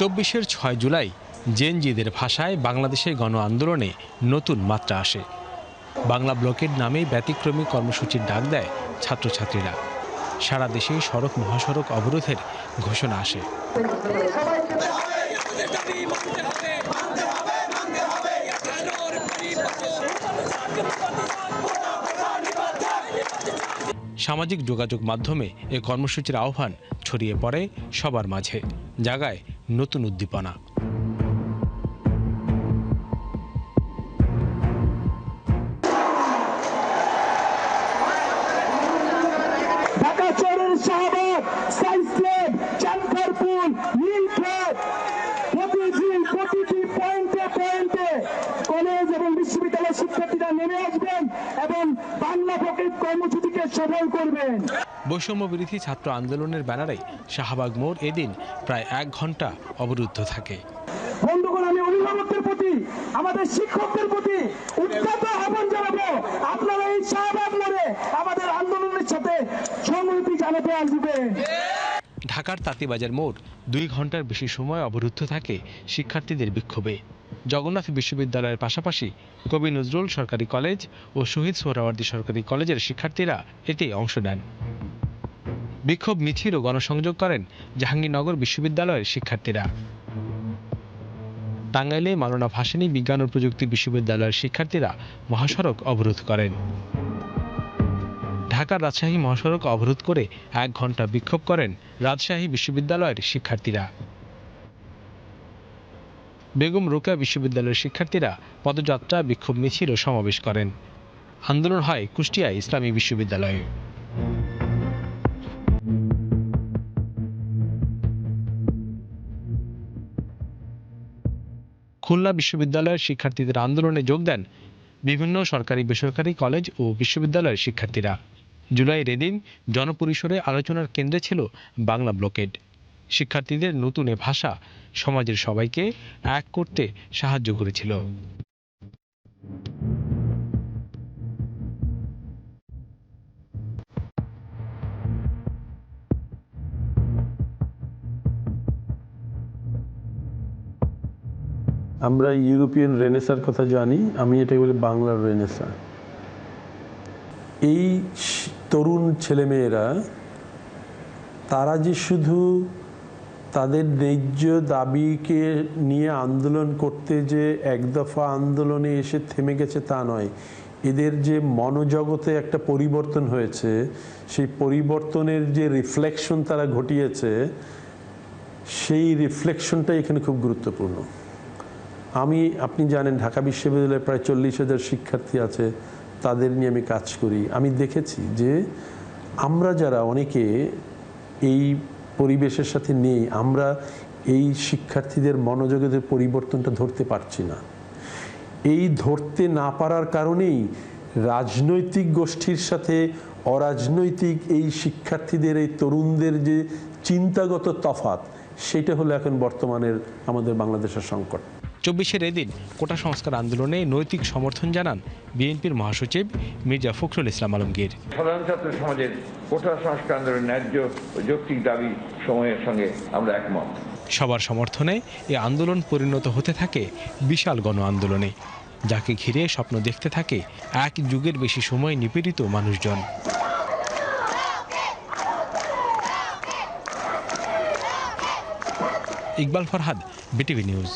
চব্বিশের ছয় জুলাই জেনজিদের ভাষায় বাংলাদেশের গণ আন্দোলনে নতুন মাত্রা আসে। বাংলা ব্লকের নামেই ব্যতিক্রমী কর্মসূচির ডাক দেয় ছাত্রছাত্রীরা। সারা দেশেই সড়ক মহাসড়ক অবরোধের ঘোষণা আসে। সামাজিক যোগাযোগ মাধ্যমে এ কর্মসূচির আহ্বান ছড়িয়ে পড়ে সবার মাঝে। জাগায় নতুন উদ্দীপনা। নেমে আসবেন এবং বাংলা পকেট কর্মসূচিকে সফল করবেন। বৈষম্য বিরোধী ছাত্র আন্দোলনের ব্যানারে শাহবাগ মোড় এদিন প্রায় এক ঘণ্টা অবরুদ্ধ থাকে। বন্ধুগণ আমি অভিভাবকদের প্রতি আমাদের শিক্ষকদের প্রতি উদ্যত আহ্বান জানাব। আপনারা এই শাহবাগ মোড়ে আমাদের আন্দোলনের সাথে সংহতি জানাতে আসবেন ঢাকার তাঁতিবাজার মোড় দুই ঘণ্টার বেশি সময় অবরুদ্ধ থাকে শিক্ষার্থীদের বিক্ষোভে। জগন্নাথ বিশ্ববিদ্যালয়ের পাশাপাশি কবি নজরুল সরকারি কলেজ ও শহীদ সোহরাওয়ার্দী সরকারি কলেজের শিক্ষার্থীরা এতে অংশ নেন। বিক্ষোভ মিছিল ও গণসংযোগ করেন জাহাঙ্গীরনগর বিশ্ববিদ্যালয়ের শিক্ষার্থীরা। টাঙ্গাইলে মাওলানা ভাসানী বিজ্ঞান ও প্রযুক্তি বিশ্ববিদ্যালয়ের শিক্ষার্থীরা মহাসড়ক অবরোধ করেন। ঢাকার রাজশাহী মহাসড়ক অবরোধ করে এক ঘণ্টা বিক্ষোভ করেন রাজশাহী বিশ্ববিদ্যালয়ের শিক্ষার্থীরা। বেগম রোকেয়া বিশ্ববিদ্যালয়ের শিক্ষার্থীরা পদযাত্রা, বিক্ষোভ, মিছিল ও সমাবেশ করেন। আন্দোলন হয় কুষ্টিয়া ইসলামী বিশ্ববিদ্যালয়ে। খুলনা বিশ্ববিদ্যালয়ের শিক্ষার্থীদের আন্দোলনে যোগ দেন বিভিন্ন সরকারি, বেসরকারি কলেজ ও বিশ্ববিদ্যালয়ের শিক্ষার্থীরা। জুলাইয়ের এদিন জনপরিসরে আলোচনার কেন্দ্রে ছিল বাংলা ব্লকেড শিক্ষার্থীদের নতুন এ ভাষা সমাজের সবাইকে এক করতে সাহায্য করেছিল। আমরা ইউরোপিয়ান রেনেসার কথা জানি, আমি এটাকে বলি বাংলার রেনেসা। এই তরুণ ছেলেমেয়েরা, তারা যে শুধু তাদের ন্যায্য দাবিকে নিয়ে আন্দোলন করতে যে এক দফা আন্দোলনে এসে থেমে গেছে তা নয়। এদের যে মনোজগতে একটা পরিবর্তন হয়েছে, সেই পরিবর্তনের যে রিফ্লেকশন তারা ঘটিয়েছে, সেই রিফ্লেকশনটা এখানে খুব গুরুত্বপূর্ণ। আমি, আপনি জানেন ঢাকা বিশ্ববিদ্যালয়ে প্রায় চল্লিশ হাজার শিক্ষার্থী আছে, তাদের নিয়ে আমি কাজ করি। আমি দেখেছি যে আমরা যারা অনেকে এই পরিবেশের সাথে নেই। আমরা এই শিক্ষার্থীদের মনোযোগের পরিবর্তনটা ধরতে পারছি না। এই ধরতে না পারার কারণেই রাজনৈতিক গোষ্ঠীর সাথে অরাজনৈতিক এই শিক্ষার্থীদের, এই তরুণদের যে চিন্তাগত তফাত সেটা হলো এখন বর্তমানের আমাদের বাংলাদেশের সংকট। চব্বিশের এদিন কোটা সংস্কার আন্দোলনে নৈতিক সমর্থন জানান বিএনপির মহাসচিব মির্জা ফখরুল ইসলাম আলমগীর। সাধারণ ছাত্র সমাজের কোটা সংস্কার আন্দোলনের ন্যায্য ও যৌক্তিক দাবি সময়ের সঙ্গে আমরা একমত। সবার সমর্থনে এ আন্দোলন পরিণত হতে থাকে বিশাল গণ আন্দোলনে। যাকে ঘিরে স্বপ্ন দেখতে থাকে এক যুগের বেশি সময় নিপীড়িত মানুষজন। Iqbal Farhad BTV news.